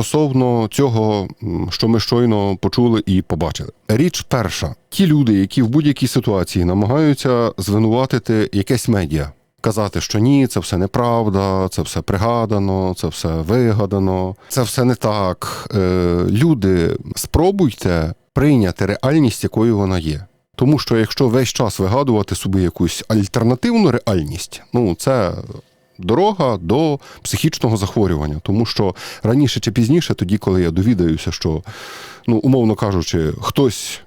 Стосовно цього, що ми щойно почули і побачили. Річ перша: ті люди, які в будь-якій ситуації намагаються звинуватити якесь медіа, казати, що ні, це все неправда, це все пригадано, це все вигадано, це все не так. Е, люди, спробуйте прийняти реальність, якою вона є. Тому що якщо весь час вигадувати собі якусь альтернативну реальність, ну це дорога до психічного захворювання. Тому що раніше чи пізніше, тоді, коли я довідаюся, що, ну, умовно кажучи, хтось.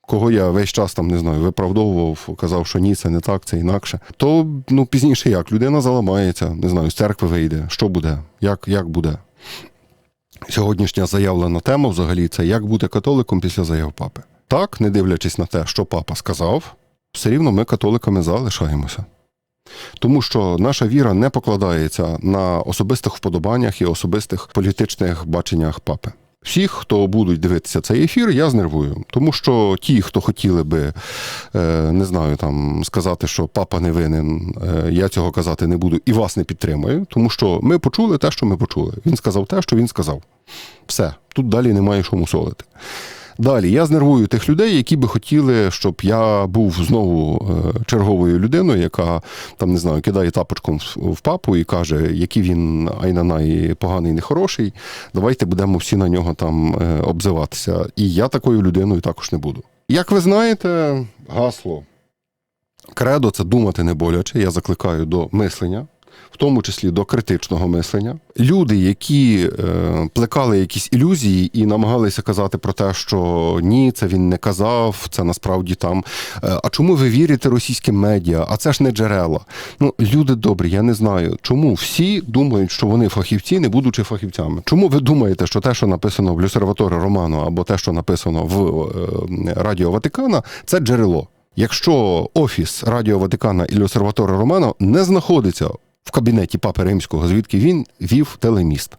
Кого я весь час там не знаю, виправдовував, казав, що ні, це не так, це інакше. То ну пізніше як людина заламається, не знаю, з церкви вийде, що буде, як, як буде. Сьогоднішня заявлена тема взагалі це як бути католиком після заяв папи. Так, не дивлячись на те, що папа сказав, все рівно ми католиками залишаємося. Тому що наша віра не покладається на особистих вподобаннях і особистих політичних баченнях папи. Всіх, хто будуть дивитися цей ефір, я знервую. Тому що ті, хто хотіли би, е, не знаю, там сказати, що папа не винен, е, я цього казати не буду і вас не підтримую, тому що ми почули те, що ми почули. Він сказав те, що він сказав. Все, тут далі немає що мусолити. Далі я знервую тих людей, які би хотіли, щоб я був знову е, черговою людиною, яка там не знаю, кидає тапочком в- папу і каже, який він айнанай поганий, нехороший. Давайте будемо всі на нього там е, обзиватися. І я такою людиною також не буду. Як ви знаєте, гасло кредо це думати не боляче. Я закликаю до мислення. В тому числі до критичного мислення. Люди, які е, плекали якісь ілюзії і намагалися казати про те, що ні, це він не казав, це насправді там. Е, а чому ви вірите російським медіа? А це ж не джерела. Ну, люди добрі, я не знаю, чому всі думають, що вони фахівці, не будучи фахівцями. Чому ви думаєте, що те, що написано в Люсерваторі Романо, або те, що написано в е, Радіо Ватикана, це джерело? Якщо офіс Радіо Ватикана і Люсерваторі Романо не знаходиться в кабінеті Папи Римського, звідки він вів телеміст.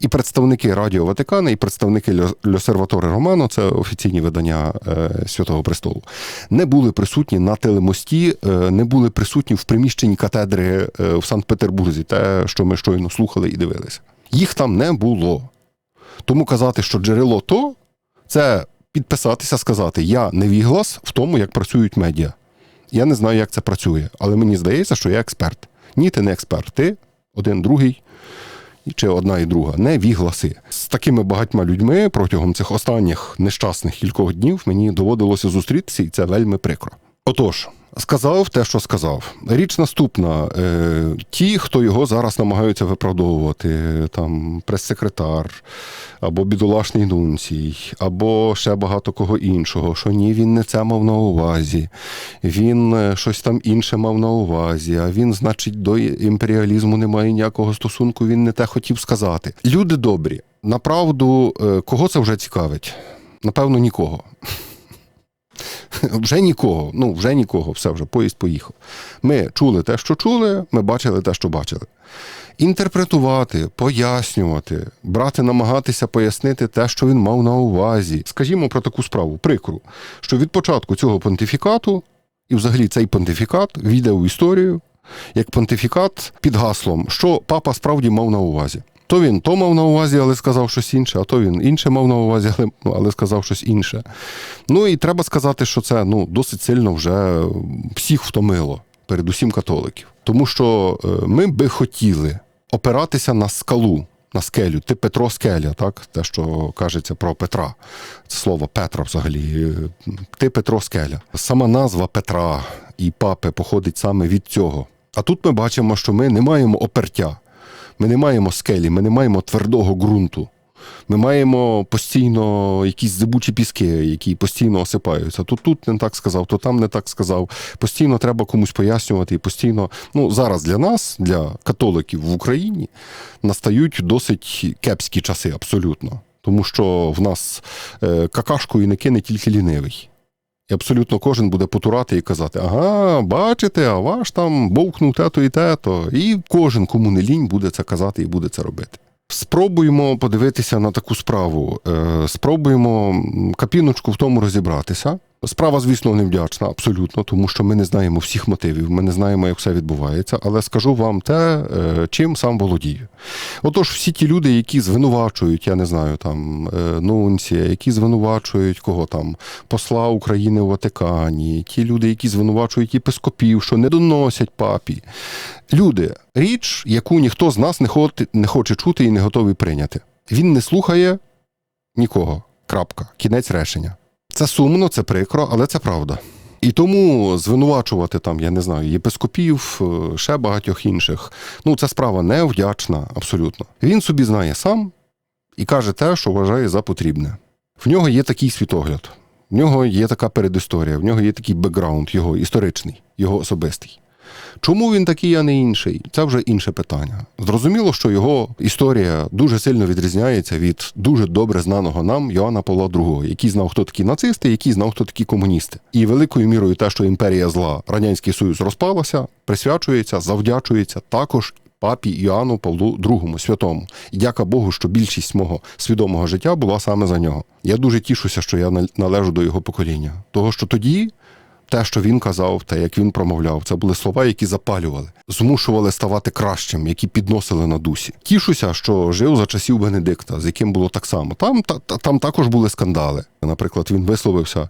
І представники Радіо Ватикана, і представники Льо- Льосерватори Романо, це офіційні видання е, Святого Престолу, не були присутні на телемості, е, не були присутні в приміщенні катедри е, в Санкт-Петербурзі, те, що ми щойно слухали і дивилися. Їх там не було. Тому казати, що джерело то, це підписатися, сказати: я невіглас в тому, як працюють медіа. Я не знаю, як це працює, але мені здається, що я експерт. Ні, ти не експерт. Ти один, другий чи одна і друга. Не вігласи. З такими багатьма людьми протягом цих останніх нещасних кількох днів мені доводилося зустрітися, і це вельми прикро. Отож, сказав те, що сказав. Річ наступна: Е, ті, хто його зараз намагаються виправдовувати, там прес-секретар, або бідолашний нунцій, або ще багато кого іншого, що ні, він не це мав на увазі, він е, щось там інше мав на увазі, а він, значить, до імперіалізму не має ніякого стосунку, він не те хотів сказати. Люди добрі, направду, е, кого це вже цікавить? Напевно, нікого. Вже нікого, ну вже нікого, все вже поїзд поїхав. Ми чули те, що чули, ми бачили те, що бачили. Інтерпретувати, пояснювати, брати, намагатися пояснити те, що він мав на увазі. Скажімо про таку справу, прикру, що від початку цього понтифікату, і взагалі цей понтифікат війде в історію як понтифікат під гаслом, що папа справді мав на увазі. То він то мав на увазі, але сказав щось інше, а то він інше мав на увазі, але, але сказав щось інше. Ну і треба сказати, що це ну, досить сильно вже всіх втомило, передусім католиків. Тому що е, ми би хотіли опиратися на скалу, на скелю. Ти Петро Скеля, так? Те, що кажеться про Петра. Це слово Петра взагалі. Е, Ти Петро Скеля. Сама назва Петра і папи походить саме від цього. А тут ми бачимо, що ми не маємо опертя. Ми не маємо скелі, ми не маємо твердого ґрунту. Ми маємо постійно якісь зибучі піски, які постійно осипаються. То тут не так сказав, то там не так сказав. Постійно треба комусь пояснювати, і постійно, ну зараз для нас, для католиків в Україні, настають досить кепські часи, абсолютно. Тому що в нас е, какашкою не кине тільки лінивий. І абсолютно кожен буде потурати і казати: ага, бачите, а ваш там бовкнув тето і тето. І кожен, кому не лінь, буде це казати і буде це робити. Спробуємо подивитися на таку справу. Е, Спробуємо капіночку в тому розібратися. Справа, звісно, невдячна, абсолютно, тому що ми не знаємо всіх мотивів, ми не знаємо, як все відбувається, але скажу вам те, е, чим сам володію. Отож, всі ті люди, які звинувачують, я не знаю, там е, нунція, які звинувачують кого там, посла України у Ватикані, ті люди, які звинувачують єпископів, що не доносять папі. Люди, річ, яку ніхто з нас не хоче, не хоче чути і не готовий прийняти. Він не слухає нікого. Крапка. Кінець речення. Це сумно, це прикро, але це правда. І тому звинувачувати там, я не знаю, єпископів, е, ще багатьох інших. Ну, це справа невдячна, абсолютно. Він собі знає сам і каже те, що вважає за потрібне. В нього є такий світогляд, в нього є така передісторія, в нього є такий бекграунд, його історичний, його особистий. Чому він такий, а не інший? Це вже інше питання. Зрозуміло, що його історія дуже сильно відрізняється від дуже добре знаного нам Йоанна Павла II, який знав, хто такі нацисти, який знав, хто такі комуністи. І великою мірою те, що імперія зла, радянський союз розпалася, присвячується, завдячується також. Папі Іоанну Павлу II святому. І дяка Богу, що більшість мого свідомого життя була саме за нього. Я дуже тішуся, що я на- належу до його покоління. Того, що тоді те, що він казав, те, як він промовляв, це були слова, які запалювали, змушували ставати кращим, які підносили на дусі. Тішуся, що жив за часів Бенедикта, з яким було так само. Там, та, та- там також були скандали. Наприклад, він висловився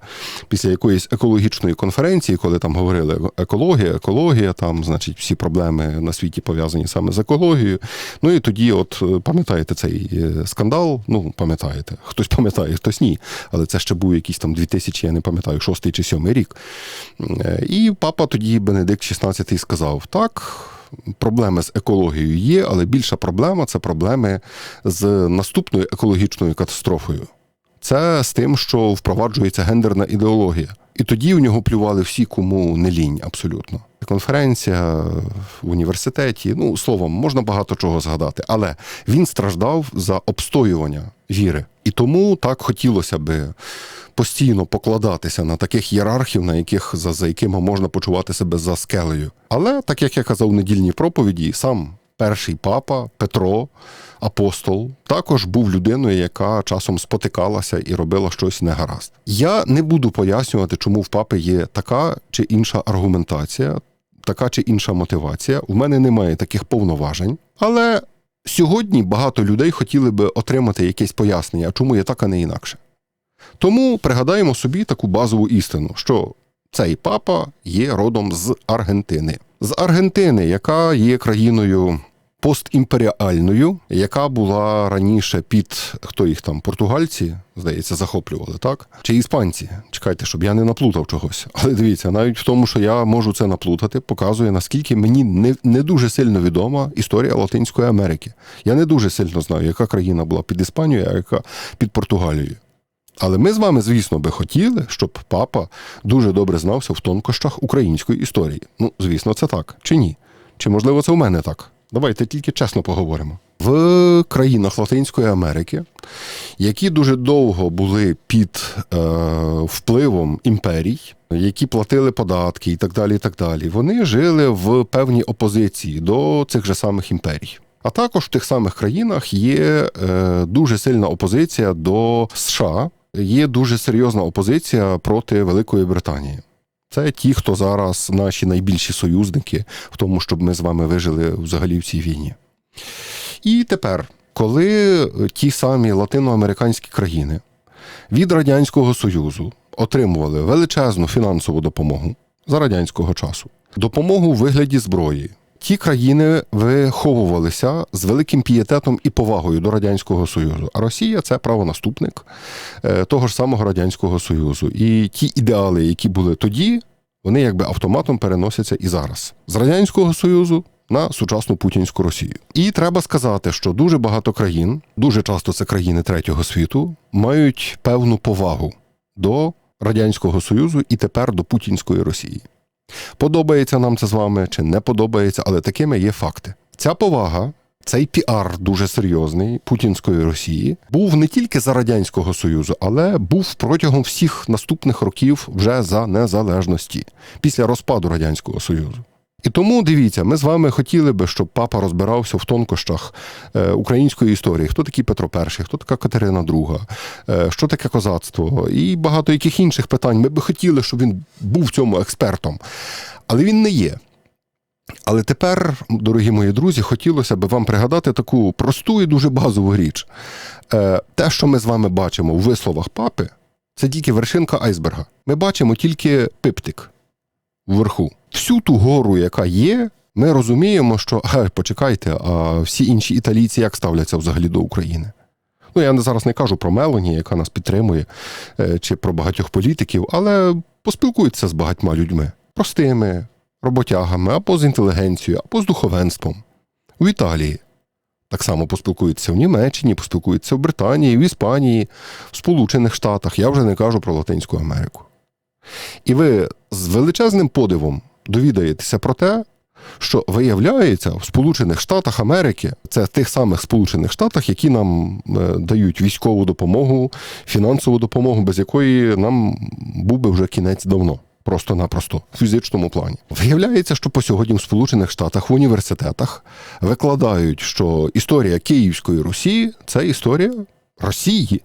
після якоїсь екологічної конференції, коли там говорили екологія, екологія, там, значить, всі проблеми на світі пов'язані саме з екологією. Ну і тоді, от е, пам'ятаєте цей е, скандал? Ну, пам'ятаєте, хтось пам'ятає, хтось ні. Але це ще був якийсь там 2000, я не пам'ятаю, шостий чи сьомий рік. Е, І папа тоді Бенедикт XVI сказав: так. Проблеми з екологією є, але більша проблема це проблеми з наступною екологічною катастрофою. Це з тим, що впроваджується гендерна ідеологія. І тоді в нього плювали всі, кому не лінь, абсолютно. Конференція в університеті, ну словом, можна багато чого згадати, але він страждав за обстоювання віри. І тому так хотілося би постійно покладатися на таких ієрархів, на яких за, за якими можна почувати себе за скелею. Але так як я казав в недільній проповіді, сам перший папа Петро, апостол, також був людиною, яка часом спотикалася і робила щось негаразд. Я не буду пояснювати, чому в папи є така чи інша аргументація, така чи інша мотивація. У мене немає таких повноважень, але. Сьогодні багато людей хотіли би отримати якесь пояснення, чому є так, а не інакше. Тому пригадаємо собі таку базову істину, що цей папа є родом з Аргентини. З Аргентини, яка є країною постімперіальною, яка була раніше під хто їх там, португальці, здається, захоплювали, так? Чи іспанці? Чекайте, щоб я не наплутав чогось. Але дивіться, навіть в тому, що я можу це наплутати, показує, наскільки мені не, не дуже сильно відома історія Латинської Америки. Я не дуже сильно знаю, яка країна була під Іспанією, а яка під Португалією. Але ми з вами, звісно, би хотіли, щоб папа дуже добре знався в тонкощах української історії. Ну, звісно, це так. Чи ні? Чи можливо це в мене так? Давайте тільки чесно поговоримо. В країнах Латинської Америки, які дуже довго були під е, впливом імперій, які платили податки і так далі, і так далі, вони жили в певній опозиції до цих же самих імперій. А також в тих самих країнах є е, дуже сильна опозиція до США, є дуже серйозна опозиція проти Великої Британії. Це ті, хто зараз наші найбільші союзники в тому, щоб ми з вами вижили взагалі в цій війні. І тепер, коли ті самі латиноамериканські країни від Радянського Союзу отримували величезну фінансову допомогу за радянського часу, допомогу у вигляді зброї. Ті країни виховувалися з великим пієтетом і повагою до Радянського Союзу. А Росія це правонаступник е, того ж самого Радянського Союзу. І ті ідеали, які були тоді, вони якби автоматом переносяться і зараз. З Радянського Союзу на сучасну путінську Росію. І треба сказати, що дуже багато країн, дуже часто це країни третього світу, мають певну повагу до Радянського Союзу і тепер до путінської Росії. Подобається нам це з вами чи не подобається, але такими є факти. Ця повага, цей піар дуже серйозний путінської Росії був не тільки за радянського союзу, але був протягом всіх наступних років вже за незалежності після розпаду радянського союзу. І тому дивіться, ми з вами хотіли би, щоб папа розбирався в тонкощах е, української історії. Хто такий Петро І, хто така Катерина II, е, що таке козацтво і багато яких інших питань. Ми би хотіли, щоб він був в цьому експертом, але він не є. Але тепер, дорогі мої друзі, хотілося б вам пригадати таку просту і дуже базову річ. Е, Те, що ми з вами бачимо у висловах папи, це тільки вершинка айсберга. Ми бачимо тільки пиптик вверху. Всю ту гору, яка є, ми розуміємо, що «Ге, почекайте, а всі інші італійці як ставляться взагалі до України. Ну, я зараз не кажу про Мелоні, яка нас підтримує, е, чи про багатьох політиків, але поспілкуються з багатьма людьми, простими роботягами, або з інтелігенцією, або з духовенством. В Італії так само поспілкуються в Німеччині, поспілкуються в Британії, в Іспанії, в Сполучених Штатах. Я вже не кажу про Латинську Америку. І ви з величезним подивом довідаєтеся про те, що виявляється в Сполучених Штатах Америки, це в тих самих Сполучених Штатах, які нам е, дають військову допомогу, фінансову допомогу, без якої нам був би вже кінець давно. Просто-напросто в фізичному плані. Виявляється, що по сьогодні в Сполучених Штатах в університетах викладають, що історія Київської Русі це історія Росії.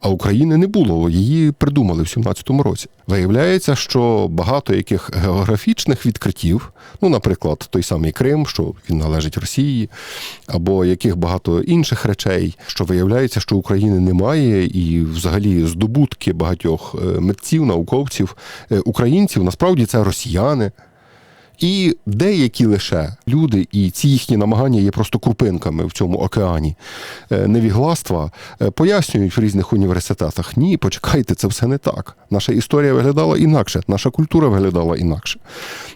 А України не було, її придумали в 17-му році. Виявляється, що багато яких географічних відкриттів, ну, наприклад, той самий Крим, що він належить Росії, або яких багато інших речей, що виявляється, що України немає, і взагалі здобутки багатьох е, митців, науковців, е, українців насправді це росіяни. І деякі лише люди, і ці їхні намагання є просто крупинками в цьому океані е, невігластва, е, пояснюють в різних університетах. Ні, почекайте, це все не так. Наша історія виглядала інакше, наша культура виглядала інакше,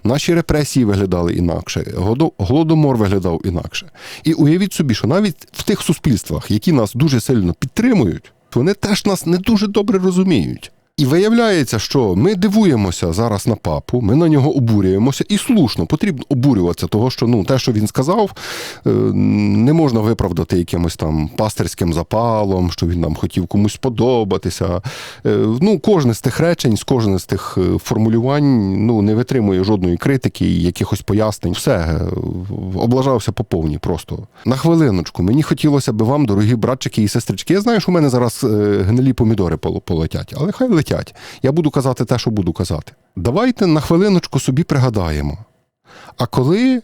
наші репресії виглядали інакше, голодомор виглядав інакше. І уявіть собі, що навіть в тих суспільствах, які нас дуже сильно підтримують, вони теж нас не дуже добре розуміють. І виявляється, що ми дивуємося зараз на папу, ми на нього обурюємося, і слушно потрібно обурюватися, того що ну те, що він сказав, е, не можна виправдати якимось там пастирським запалом, що він нам хотів комусь сподобатися. Е, Ну, кожне з тих речень, з кожне з тих е, формулювань ну не витримує жодної критики і якихось пояснень. Все облажався по повній просто. На хвилиночку, мені хотілося би вам, дорогі братчики і сестрички. Я знаю, що в мене зараз гнилі помідори полетять, але хай летять. Я буду казати те, що буду казати. Давайте на хвилиночку собі пригадаємо. А коли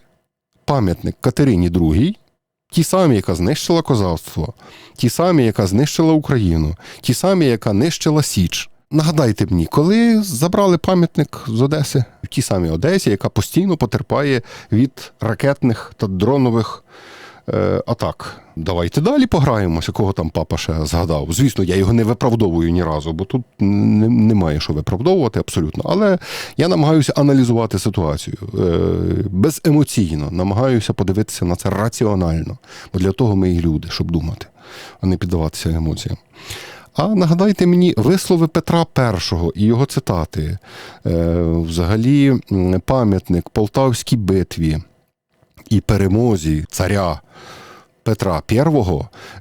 пам'ятник Катерині II, ті самі, яка знищила козацтво, ті самі, яка знищила Україну, ті самі, яка нищила Січ. Нагадайте мені, коли забрали пам'ятник з Одеси, в тій самій Одесі, яка постійно потерпає від ракетних та дронових е, атак. Давайте далі пограємося, кого там папа ще згадав. Звісно, я його не виправдовую ні разу, бо тут немає що виправдовувати абсолютно. Але я намагаюся аналізувати ситуацію е, беземоційно, намагаюся подивитися на це раціонально. Бо для того ми і люди, щоб думати, а не піддаватися емоціям. А нагадайте мені вислови Петра І і його цитати. Е, взагалі, пам'ятник Полтавській битві і перемозі царя Петра І,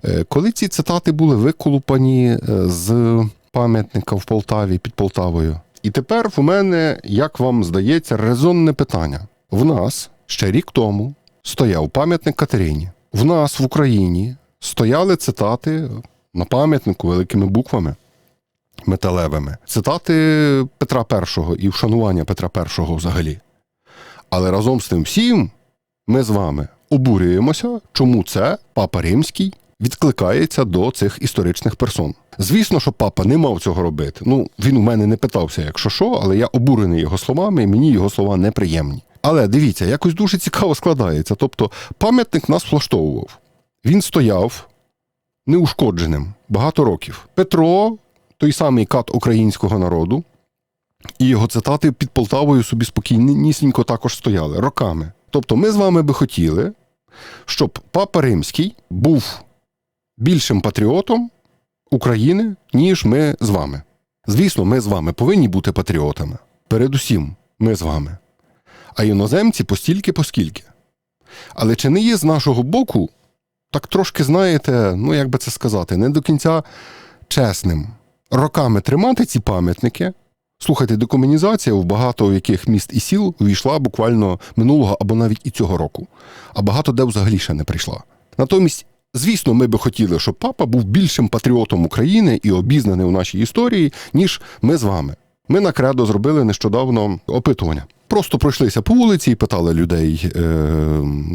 е, коли ці цитати були виколупані е, з пам'ятника в Полтаві під Полтавою. І тепер в мене, як вам здається, резонне питання. В нас ще рік тому стояв пам'ятник Катерині. В нас в Україні стояли цитати на пам'ятнику великими буквами металевими. Цитати Петра І і вшанування Петра І взагалі. Але разом з тим всім ми з вами обурюємося, чому це папа Римський відкликається до цих історичних персон. Звісно, що папа не мав цього робити. Ну, він у мене не питався, якщо що, але я обурений його словами, і мені його слова неприємні. Але дивіться, якось дуже цікаво складається. Тобто, пам'ятник нас влаштовував. Він стояв неушкодженим багато років. Петро, той самий кат українського народу, і його цитати під Полтавою собі спокійнісінько також стояли роками. Тобто, ми з вами би хотіли, щоб Папа Римський був більшим патріотом України, ніж ми з вами. Звісно, ми з вами повинні бути патріотами. Передусім, ми з вами. А іноземці постільки поскільки. Але чи не є з нашого боку, так трошки, знаєте, ну як би це сказати, не до кінця чесним. Роками тримати ці пам'ятники. Слухайте, декомунізація в багато яких міст і сіл увійшла буквально минулого або навіть і цього року, а багато де взагалі ще не прийшла. Натомість, звісно, ми би хотіли, щоб папа був більшим патріотом України і обізнаний у нашій історії, ніж ми з вами. Ми на кредо зробили нещодавно опитування. Просто пройшлися по вулиці і питали людей е,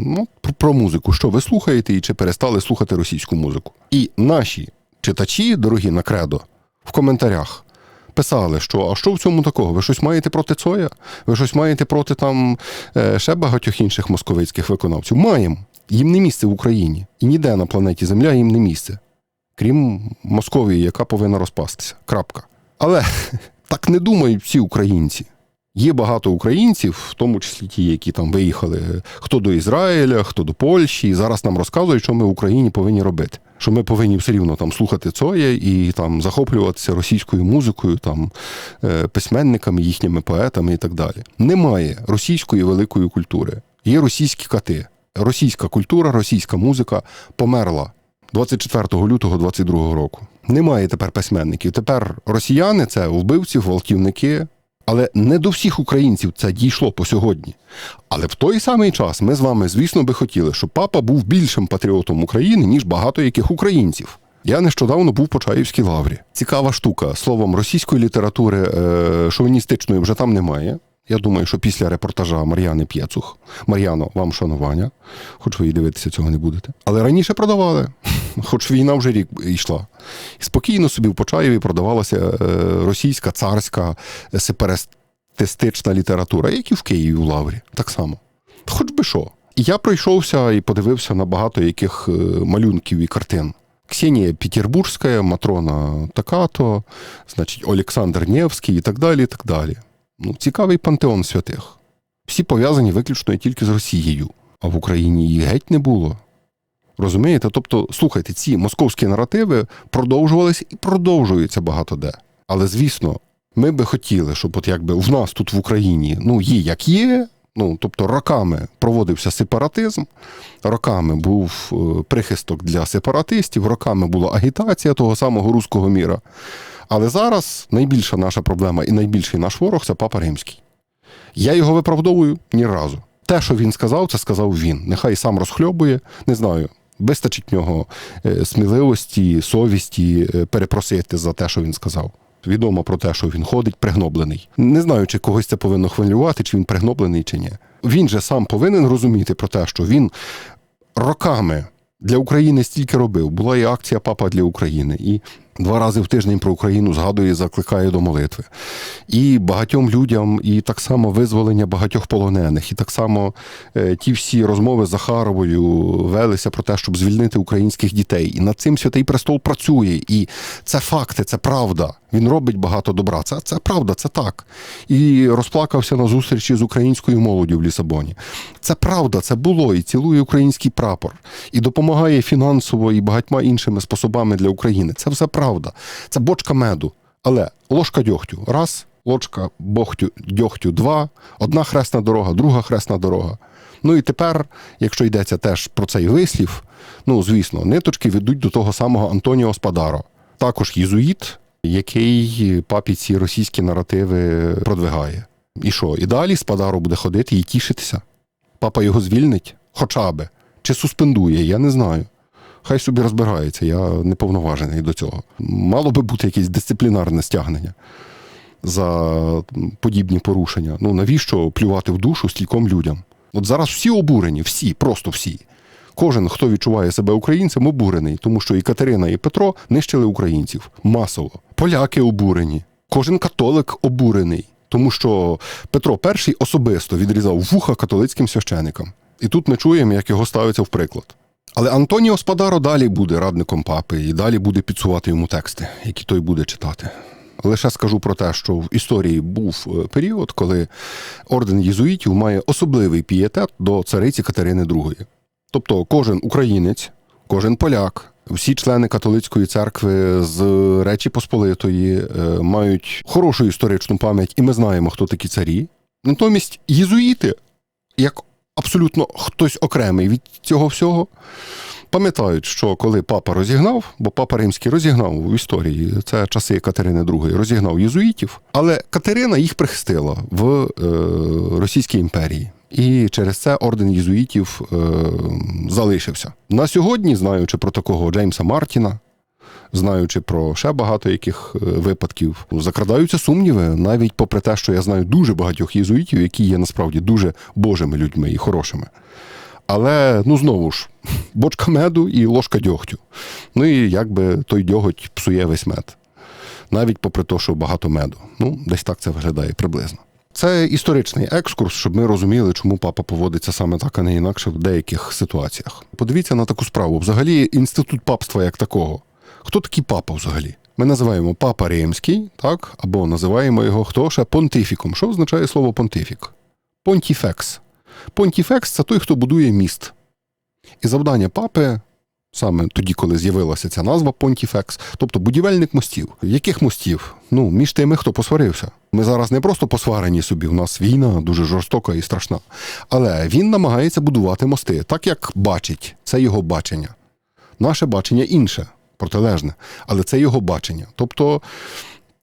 ну, про, музику, що ви слухаєте, і чи перестали слухати російську музику. І наші читачі, дорогі на кредо, в коментарях писали, що а що в цьому такого? Ви щось маєте проти Цоя? Ви щось маєте проти там е, ще багатьох інших московицьких виконавців? Маємо. Їм не місце в Україні. І ніде на планеті Земля їм не місце. Крім Московії, яка повинна розпастися. Крапка. Але так не думають всі українці. Є багато українців, в тому числі ті, які там виїхали хто до Ізраїля, хто до Польщі, і зараз нам розказують, що ми в Україні повинні робити. Що ми повинні все рівно там слухати Цоя і там захоплюватися російською музикою, там е, письменниками, їхніми поетами і так далі. Немає російської великої культури. Є російські кати. Російська культура, російська музика померла 24 лютого 22 року. Немає тепер письменників. Тепер росіяни це вбивці, гвалтівники. Але не до всіх українців це дійшло по сьогодні. Але в той самий час ми з вами, звісно, би хотіли, щоб папа був більшим патріотом України, ніж багато яких українців. Я нещодавно був по Чаївській лаврі. Цікава штука. Словом, російської літератури е, шовіністичної вже там немає. Я думаю, що після репортажа Мар'яни П'єцух, Мар'яно, вам шанування, хоч ви і дивитися цього не будете. Але раніше продавали, хоч війна вже рік йшла. І спокійно собі в Почаєві продавалася е, російська царська сепаратистична література, як і в Києві у Лаврі. Так само. Хоч би що. І я пройшовся і подивився на багато яких е, малюнків і картин. Ксенія Петербурзька, Матрона Такато, значить, Олександр Невський і так далі. і так далі. Ну, цікавий пантеон святих. Всі пов'язані виключно і тільки з Росією, а в Україні її геть не було. Розумієте? Тобто, слухайте, ці московські наративи продовжувалися і продовжуються багато де. Але звісно, ми би хотіли, щоб от якби в нас тут в Україні ну, є як є. Ну, тобто роками проводився сепаратизм, роками був е, прихисток для сепаратистів, роками була агітація того самого руського міра. Але зараз найбільша наша проблема і найбільший наш ворог це папа римський. Я його виправдовую ні разу. Те, що він сказав, це сказав він. Нехай сам розхльобує, не знаю. Вистачить в нього е, сміливості, совісті е, перепросити за те, що він сказав. Відомо про те, що він ходить пригноблений. Не знаю, чи когось це повинно хвилювати, чи він пригноблений, чи ні. Він же сам повинен розуміти про те, що він роками для України стільки робив. Була і акція Папа для України. І Два рази в тиждень про Україну згадує, закликає до молитви. І багатьом людям, і так само визволення багатьох полонених, і так само е, ті всі розмови з Захаровою велися про те, щоб звільнити українських дітей. І над цим святий престол працює. І це факти, це правда. Він робить багато добра. Це, це правда, це так. І розплакався на зустрічі з українською молоддю в Лісабоні. Це правда, це було і цілує український прапор, і допомагає фінансово і багатьма іншими способами для України. Це все правда. Це бочка меду. Але ложка дьогтю раз, ложка бохтю, дьогтю два, одна хресна дорога, друга хресна дорога. Ну і тепер, якщо йдеться теж про цей вислів, ну звісно, ниточки ведуть до того самого Антоніо Спадаро, також єзуїт, який папі ці російські наративи продвигає. І що? І далі Спадаро буде ходити і тішитися. Папа його звільнить, хоча би, чи суспендує, я не знаю. Хай собі розбирається, я не повноважений до цього. Мало би бути якесь дисциплінарне стягнення за подібні порушення. Ну навіщо плювати в душу стільком людям? От зараз всі обурені, всі, просто всі. Кожен, хто відчуває себе українцем, обурений, тому що і Катерина, і Петро нищили українців масово. Поляки обурені, кожен католик обурений, тому що Петро І особисто відрізав вуха католицьким священикам. І тут ми чуємо, як його ставиться в приклад. Але Антоніо Спадаро далі буде радником папи і далі буде підсувати йому тексти, які той буде читати. Лише скажу про те, що в історії був е, період, коли орден єзуїтів має особливий пієтет до цариці Катерини II. Тобто кожен українець, кожен поляк, всі члени католицької церкви з Речі Посполитої е, мають хорошу історичну пам'ять, і ми знаємо, хто такі царі. Натомість єзуїти, як абсолютно хтось окремий від цього всього, пам'ятають, що коли папа розігнав, бо папа римський розігнав в історії, це часи Катерини II, розігнав єзуїтів, але Катерина їх прихистила в е, Російській імперії. І через це орден єзуїтів е, залишився. На сьогодні, знаючи про такого Джеймса Мартіна, знаючи про ще багато яких е, випадків, закрадаються сумніви, навіть попри те, що я знаю дуже багатьох єзуїтів, які є насправді дуже божими людьми і хорошими. Але ну знову ж, бочка меду і ложка дьогтю. Ну і якби той дьоготь псує весь мед. Навіть попри те, що багато меду. Ну, десь так це виглядає приблизно. Це історичний екскурс, щоб ми розуміли, чому папа поводиться саме так, а не інакше в деяких ситуаціях. Подивіться на таку справу. Взагалі, інститут папства як такого. Хто такий папа взагалі? Ми називаємо папа римський, так, або називаємо його хто ще понтифіком. Що означає слово понтифік? Понтіфекс. Понтіфекс це той, хто будує міст. І завдання папи, саме тоді, коли з'явилася ця назва Понтіфекс, тобто будівельник мостів. Яких мостів? Ну, між тими, хто посварився. Ми зараз не просто посварені собі, у нас війна дуже жорстока і страшна. Але він намагається будувати мости, так як бачить, це його бачення. Наше бачення інше, протилежне, але це його бачення. Тобто,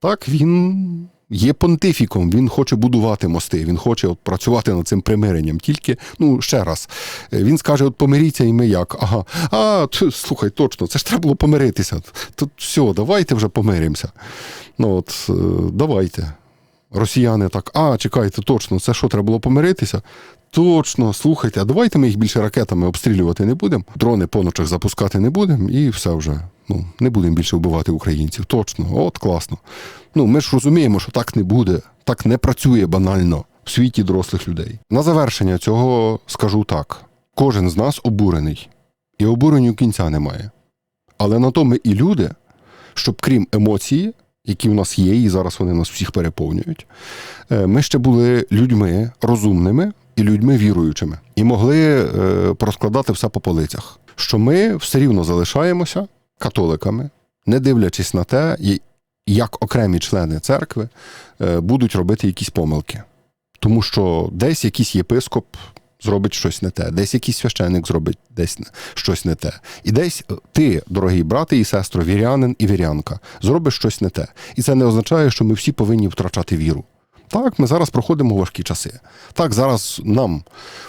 так, він є понтифіком, він хоче будувати мости, він хоче от працювати над цим примиренням. Тільки, ну, ще раз, е, він скаже: от помиріться, і ми як? Ага, а, т, слухай, точно, це ж треба було помиритися. Тут все, давайте вже помиримося. Ну от, е, давайте. Росіяни так, а, чекайте, точно, це що, треба було помиритися? Точно, слухайте, а давайте ми їх більше ракетами обстрілювати не будемо, дрони по ночах запускати не будемо, і все вже. Ну, не будемо більше вбивати українців. Точно, от класно. Ну, ми ж розуміємо, що так не буде, так не працює банально в світі дорослих людей. На завершення цього скажу так: кожен з нас обурений, і обуренню кінця немає. Але на то ми і люди, щоб крім емоції, які в нас є, і зараз вони нас всіх переповнюють, е, ми ще були людьми розумними і людьми віруючими, і могли е, порозкладати все по полицях. Що ми все рівно залишаємося католиками, не дивлячись на те, як окремі члени церкви е, будуть робити якісь помилки. Тому що десь якийсь єпископ зробить щось не те, десь якийсь священник зробить десь щось не те. І десь е, ти, дорогий брати і сестро, вірянин і вірянка, зробиш щось не те. І це не означає, що ми всі повинні втрачати віру. Так, ми зараз проходимо важкі часи. Так, зараз нам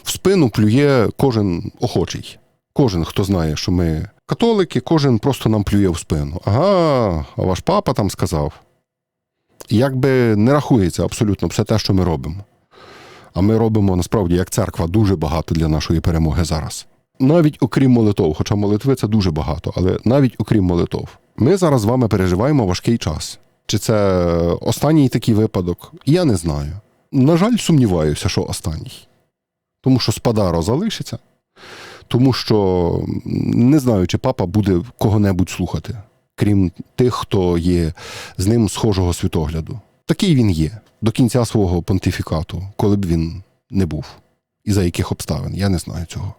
в спину плює кожен охочий. Кожен, хто знає, що ми католики, кожен просто нам плює в спину. Ага, а ваш папа там сказав. Якби не рахується абсолютно все те, що ми робимо. А ми робимо насправді як церква дуже багато для нашої перемоги зараз. Навіть окрім молитов, хоча молитви це дуже багато, але навіть окрім молитов, ми зараз з вами переживаємо важкий час. Чи це останній такий випадок? Я не знаю. На жаль, сумніваюся, що останній. Тому що Спадаро залишиться, тому що не знаю, чи папа буде кого-небудь слухати, крім тих, хто є з ним схожого світогляду. Такий він є до кінця свого понтифікату, коли б він не був. І за яких обставин, я не знаю цього.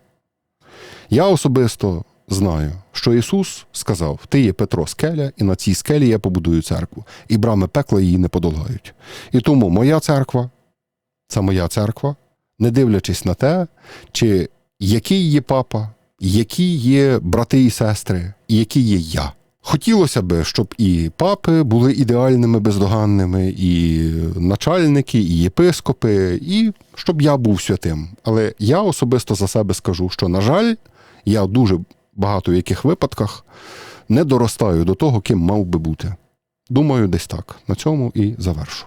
Я особисто знаю, що Ісус сказав: Ти є Петро скеля, і на цій скелі я побудую церкву, і брами пекла її не подолають. І тому моя церква, це моя церква, не дивлячись на те, чи який є папа, які є брати і сестри, і який є я. Хотілося би, щоб і папи були ідеальними, бездоганними, і начальники, і єпископи, і щоб я був святим. Але я особисто за себе скажу, що, на жаль, я дуже багато в яких випадках не доростаю до того, ким мав би бути. Думаю, десь так. На цьому і завершу.